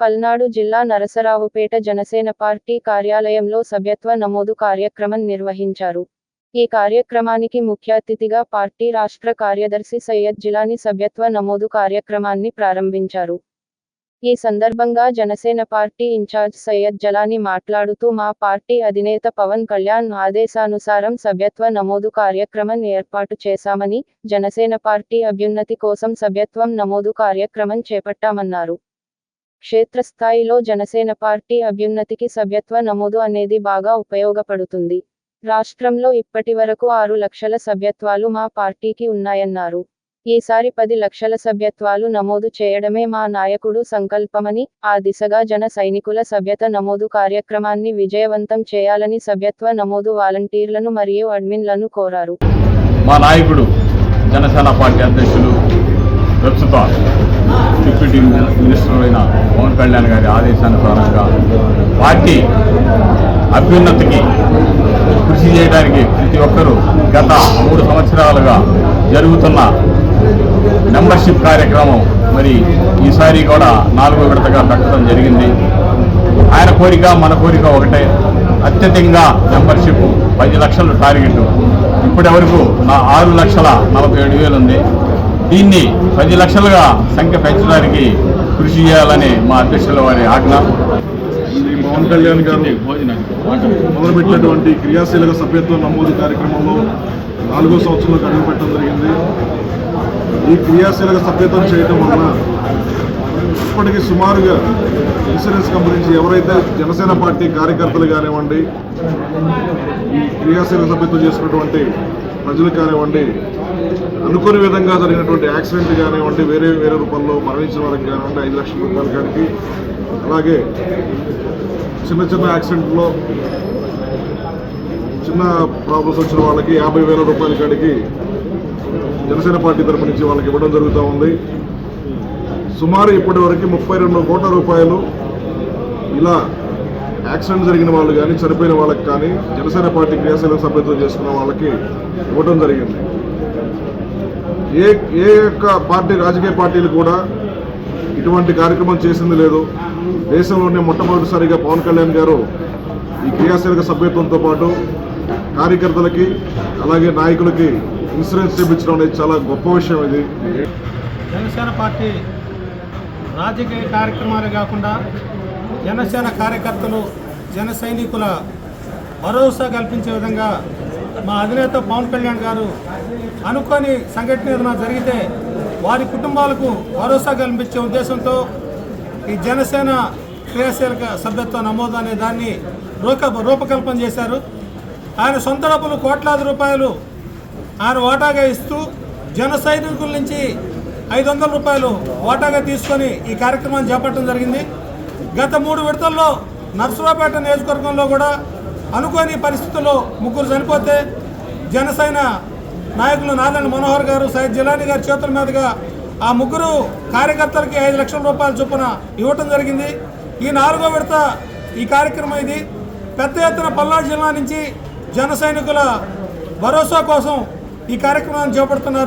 పల్నాడు జిల్లా నరసరావుపేట జనసేన పార్టీ కార్యాలయంలో సభ్యత్వ నమోదు కార్యక్రమం నిర్వహించారు. ఈ కార్యక్రమానికి ముఖ్య అతిథిగా పార్టీ రాష్ట్ర కార్యదర్శి సయ్యద్ జిలాని సభ్యత్వ నమోదు కార్యక్రమాన్ని ప్రారంభించారు. ఈ సందర్భంగా జనసేన పార్టీ ఇన్ఛార్జ్ సయ్యద్ జలాని మాట్లాడుతూ మా పార్టీ అధినేత పవన్ కళ్యాణ్ ఆదేశానుసారం సభ్యత్వ నమోదు కార్యక్రమం ఏర్పాటు చేశామని జనసేన పార్టీ అభ్యున్నతి కోసం సభ్యత్వం నమోదు కార్యక్రమం చేపట్టామన్నారు. క్షేత్రస్థాయిలో జనసేన పార్టీ అభ్యున్నతికి సభ్యత్వ నమోదు అనేది బాగా ఉపయోగపడుతుంది. రాష్ట్రంలో ఇప్పటి వరకు ఆరు లక్షల సభ్యత్వాలు మా పార్టీకి ఉన్నాయన్నారు. ఈసారి పది లక్షల సభ్యత్వాలు నమోదు చేయడమే మా నాయకుడు సంకల్పమని ఆ దిశగా జన సైనికుల సభ్యత నమోదు కార్యక్రమాన్ని విజయవంతం చేయాలని సభ్యత్వ నమోదు వాలంటీర్లను మరియు అడ్మిన్లను కోరారు. మా నాయకుడు జనసేన పార్టీ అధ్యక్షులు ప్రస్తుత డిప్యూటీ మినిస్టర్ అయిన పవన్ కళ్యాణ్ గారి ఆదేశానుసారంగా పార్టీ అభ్యున్నతికి కృషి చేయడానికి ప్రతి ఒక్కరూ గత మూడు సంవత్సరాలుగా జరుగుతున్న మెంబర్షిప్ కార్యక్రమం మరి ఈసారి కూడా నాలుగో విడతగా పెట్టడం జరిగింది. ఆయన కోరిక మన కోరిక ఒకటే. అత్యధికంగా మెంబర్షిప్ పది లక్షలు టార్గెట్. ఇప్పటి వరకు నా ఆరు లక్షల నలభై ఏడు వేలు ఉంది దీన్ని పది లక్షలుగా సంఖ్య పెంచడానికి కృషి చేయాలని మా అధ్యక్షుల వారి ఆజ్ఞ. శ్రీ పవన్ కళ్యాణ్ గారు మొదలుపెట్టినటువంటి క్రియాశీలక సభ్యత్వ నమోదు కార్యక్రమంలో నాలుగో సంవత్సరంలో అడుగు జరిగింది. ఈ క్రియాశీలక సభ్యత్వం చేయటం వలన ఇప్పటికీ సుమారుగా ఇన్సూరెన్స్ కంపెనీ నుంచి ఎవరైతే జనసేన పార్టీ కార్యకర్తలు కానివ్వండి ఈ క్రియాశీలక సభ్యత్వం చేసుకున్నటువంటి ప్రజలు కానివ్వండి అనుకోని విధంగా జరిగినటువంటి యాక్సిడెంట్ కానివ్వండి వేరే వేరే రూపంలో మరణించిన వారికి కానివ్వండి ఐదు లక్షల రూపాయలు కాడికి అలాగే చిన్న చిన్న యాక్సిడెంట్లో చిన్న ప్రాబ్లమ్స్ వచ్చిన వాళ్ళకి యాభై వేల రూపాయల కాడికి జనసేన పార్టీ తరపు నుంచి వాళ్ళకి ఇవ్వడం జరుగుతూ ఉంది. సుమారు ఇప్పటి వరకు ముప్పై రెండు కోట్ల రూపాయలు ఇలా యాక్సిడెంట్ జరిగిన వాళ్ళు కానీ చనిపోయిన వాళ్ళకి కానీ జనసేన పార్టీ క్రియాశీలక సభ్యత్వం చేసుకున్న వాళ్ళకి ఇవ్వడం జరిగింది. ఏ ఏ యొక్క పార్టీ రాజకీయ పార్టీలు కూడా ఇటువంటి కార్యక్రమం చేసింది లేదు. దేశంలోనే మొట్టమొదటిసారిగా పవన్ కళ్యాణ్ గారు ఈ క్రియాశీలక సభ్యత్వంతో పాటు కార్యకర్తలకి అలాగే నాయకులకి ఇన్సూరెన్స్ చేయించడం అనేది చాలా గొప్ప విషయం ఇది. జనసేన పార్టీ రాజకీయ కార్యక్రమాలు కాకుండా జనసేన కార్యకర్తలు జన సైనికుల భరోసా కల్పించే విధంగా మా అధినేత పవన్ కళ్యాణ్ గారు అనుకోని సంఘటన ఏదైనా జరిగితే వారి కుటుంబాలకు భరోసా కల్పించే ఉద్దేశంతో ఈ జనసేన క్రియాశీలక సభ్యత్వ నమోదు అనే దాన్ని రూప రూపకల్పన చేశారు. ఆయన సొంత డబ్బులు కోట్లాది రూపాయలు ఆయన వాటాగా ఇస్తూ జన సైనికుల నుంచి ఐదు వందల రూపాయలు వాటాగా తీసుకొని ఈ కార్యక్రమాన్ని చేపట్టడం జరిగింది. గత మూడు విడతల్లో నర్సరావుపేట నియోజకవర్గంలో కూడా అనుకోని పరిస్థితుల్లో ముగ్గురు చనిపోతే జనసేన నాయకులు నారాయణ మనోహర్ గారు సయ్యద్ జిలానీ గారి చేతుల మీదుగా ఆ ముగ్గురు కార్యకర్తలకి ఐదు లక్షల రూపాయల చొప్పున ఇవ్వటం జరిగింది. ఈ నాలుగో విడత ఈ కార్యక్రమం ఇది. పెద్ద ఎత్తున పల్నాడు జిల్లా నుంచి జన సైనికుల భరోసా కోసం ఈ కార్యక్రమాన్ని చేపడుతున్నారు.